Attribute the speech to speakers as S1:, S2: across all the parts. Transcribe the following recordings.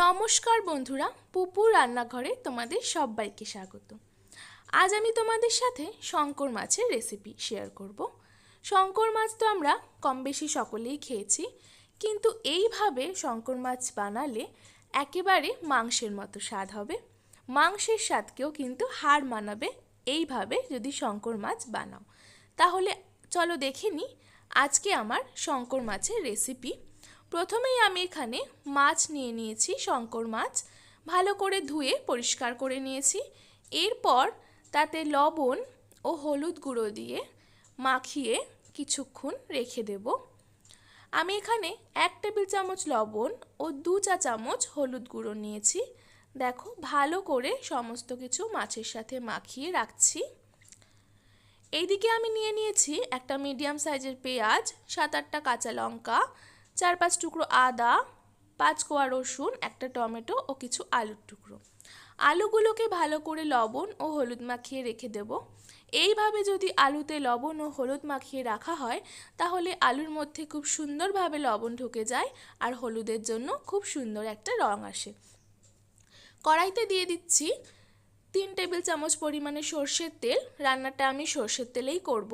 S1: নমস্কার বন্ধুরা পুপুর রান্নাঘরে তোমাদের সবাইকে স্বাগত। আজ আমি তোমাদের সাথে শঙ্কর মাছের রেসিপি শেয়ার করব। শঙ্কর মাছ তো আমরা কম বেশি সকলেই খেয়েছি, কিন্তু এইভাবে শঙ্কর মাছ বানালে একেবারে মাংসের মতো স্বাদ হবে। মাংসের স্বাদকেও কিন্তু হার মানাবে, এইভাবে যদি শঙ্কর মাছ বানাও। তাহলে চলো দেখে আজকে আমার শঙ্কর মাছের রেসিপি প্রথমেই আমি এখানে মাছ নিয়ে নিয়েছি, শঙ্কর মাছ। ভালো করে ধুয়ে পরিষ্কার করে নিয়েছি। এরপর তাতে লবণ ও হলুদ গুঁড়ো দিয়ে মাখিয়ে কিছুক্ষণ রেখে দেব। আমি এখানে এক টেবিল চামচ লবণ ও দু চা চামচ হলুদ গুঁড়ো নিয়েছি। দেখো, ভালো করে সমস্ত কিছু মাছের সাথে মাখিয়ে রাখছি। এইদিকে আমি নিয়ে নিয়েছি একটা মিডিয়াম সাইজের পেঁয়াজ, সাত আটটা কাঁচা লঙ্কা চার পাঁচ টুকরো আদা, পাঁচ কোয়া রসুন, একটা টমেটো ও কিছু আলুর টুকরো। আলুগুলোকে ভালো করে লবণ ও হলুদ মাখিয়ে রেখে দেব। এইভাবে যদি আলুতে লবণ ও হলুদ মাখিয়ে রাখা হয়, তাহলে আলুর মধ্যে খুব সুন্দরভাবে লবণ ঢুকে যায় আর হলুদের জন্য খুব সুন্দর একটা রং আসে। কড়াইতে দিয়ে দিচ্ছি তিন টেবিল চামচ পরিমাণে সর্ষের তেল। রান্নাটা আমি সর্ষের তেলেই করব।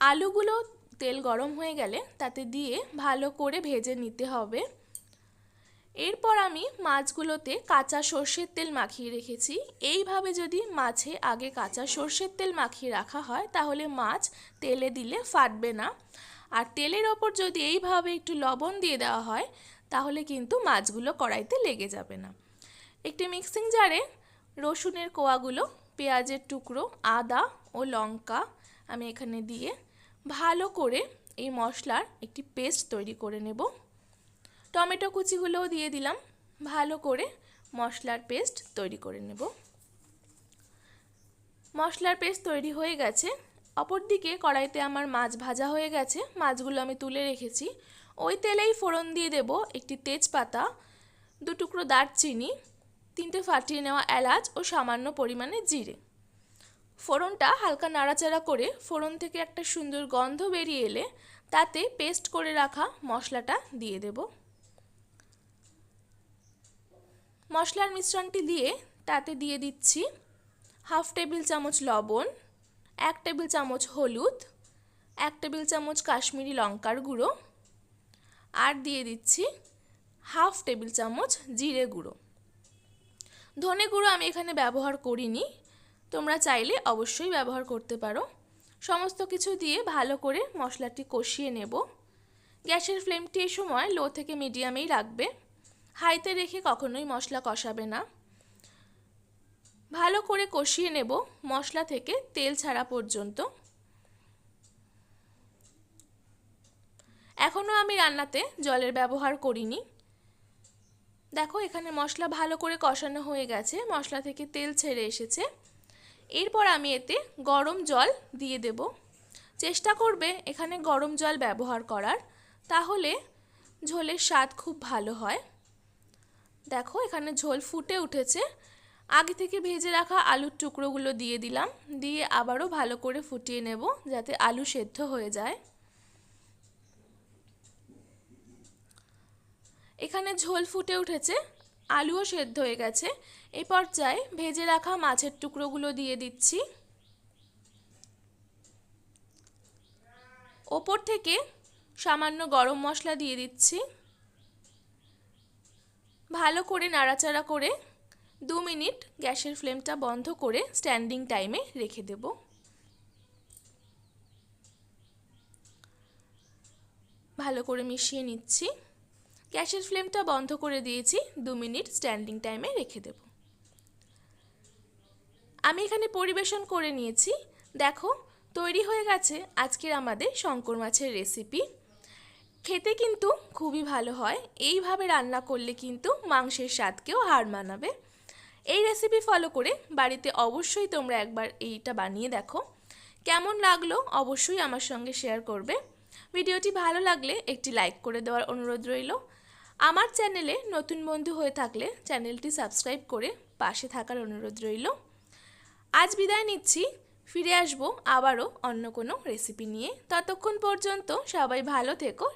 S1: আলুগুলো তেল গরম হয়ে গেলে তাতে দিয়ে ভালো করে ভেজে নিতে হবে। এরপর আমি মাছগুলোতে কাঁচা সর্ষের তেল মাখিয়ে রেখেছি। এইভাবে যদি মাছে আগে কাঁচা সর্ষের তেল মাখিয়ে রাখা হয়, তাহলে মাছ তেলে দিলে ফাটবে না। আর তেলের ওপর যদি এইভাবে একটু লবণ দিয়ে দেওয়া হয়, তাহলে কিন্তু মাছগুলো কড়াইতে লেগে যাবে না। একটি মিক্সিং জারে রসুনের কোয়াগুলো, পেঁয়াজের টুকরো, আদা ও লঙ্কা আমি এখানে দিয়ে ভালো করে এই মশলার একটি পেস্ট তৈরি করে নেব। টমেটো কুচিগুলোও দিয়ে দিলাম। ভালো করে মশলার পেস্ট তৈরি করে নেব। মশলার পেস্ট তৈরি হয়ে গেছে। অপরদিকে কড়াইতে আমার মাছ ভাজা হয়ে গেছে। মাছগুলো আমি তুলে রেখেছি। ওই তেলেই ফোড়ন দিয়ে দেব একটি তেজপাতা দু টুকরো দারচিনি, তিনটে ফাটিয়ে নেওয়া এলাচ ও সামান্য পরিমাণে জিরে। ফোড়নটা হালকা নাড়াচাড়া করে ফোড়ন থেকে একটা সুন্দর গন্ধ বেরিয়ে এলে তাতে পেস্ট করে রাখা মশলাটা দিয়ে দেব। মশলার মিশ্রণটি দিয়ে তাতে দিয়ে দিচ্ছি হাফ টেবিল চামচ লবণ, এক টেবিল চামচ হলুদ, এক টেবিল চামচ কাশ্মীরি লঙ্কার গুঁড়ো আর দিয়ে দিচ্ছি হাফ টেবিল চামচ জিরে গুঁড়ো। ধনে গুঁড়ো আমি এখানে ব্যবহার করিনি তোমরা চাইলে অবশ্যই ব্যবহার করতে পারো। সমস্ত কিছু দিয়ে ভালো করে মশলাটি কষিয়ে নেব। গ্যাসের ফ্লেমটি এই সময় লো থেকে মিডিয়ামেই রাখবে। হাইতে রেখে কখনোই মশলা কষাবে না। ভালো করে কষিয়ে নেব মশলা থেকে তেল ছাড়া পর্যন্ত। এখনও আমি রান্নাতে জলের ব্যবহার করিনি। দেখো এখানে মশলা ভালো করে কষানো হয়ে গেছে। মশলা থেকে তেল ছেড়ে এসেছে। এরপর আমি এতে গরম জল দিয়ে দেব। চেষ্টা করবে এখানে গরম জল ব্যবহার করার। তাহলে ঝোলের স্বাদ খুব ভালো হয়। দেখো, এখানে ঝোল ফুটে উঠেছে। আগে থেকে ভেজে রাখা আলুর টুকরোগুলো দিয়ে দিলাম। দিয়ে আবারও ভালো করে ফুটিয়ে নেব যাতে আলু সেদ্ধ হয়ে যায়। এখানে ঝোল ফুটে উঠেছে। আলুও সেদ্ধ হয়ে গেছে। এই পর্যায়ে ভেজে রাখা মাছের টুকরোগুলো দিয়ে দিচ্ছি। ওপর থেকে সামান্য গরম মশলা দিয়ে দিচ্ছি। ভালো করে নাড়াচাড়া করে দু মিনিট গ্যাসের ফ্লেমটা বন্ধ করে স্ট্যান্ডিং টাইমে রেখে দেব। ভালো করে মিশিয়ে নিচ্ছি। গ্যাসের ফ্লেমটা বন্ধ করে দিয়েছি, দু মিনিট স্ট্যান্ডিং টাইমে রেখে দেব। আমি এখানে পরিবেশন করে নিয়েছি। দেখো, তৈরি হয়ে গেছে আজকের আমাদের শঙ্কর মাছের রেসিপি খেতে কিন্তু খুবই ভালো হয়, এইভাবে রান্না করলে কিন্তু মাংসের স্বাদকেও হার মানাবে। এই রেসিপি ফলো করে বাড়িতে অবশ্যই তোমরা একবার এইটা বানিয়ে দেখো। কেমন লাগল অবশ্যই আমার সঙ্গে শেয়ার করবে। ভিডিওটি ভালো লাগলে একটি লাইক করে দেওয়ার অনুরোধ রইল। আমার চ্যানেলে নতুন বন্ধু হয়ে থাকলে চ্যানেলটি সাবস্ক্রাইব করে পাশে থাকার অনুরোধ রইল। আজ বিদায় নিচ্ছি। ফিরে আসব আবারও অন্য কোনো রেসিপি নিয়ে। ততক্ষণ পর্যন্ত সবাই ভালো থেকো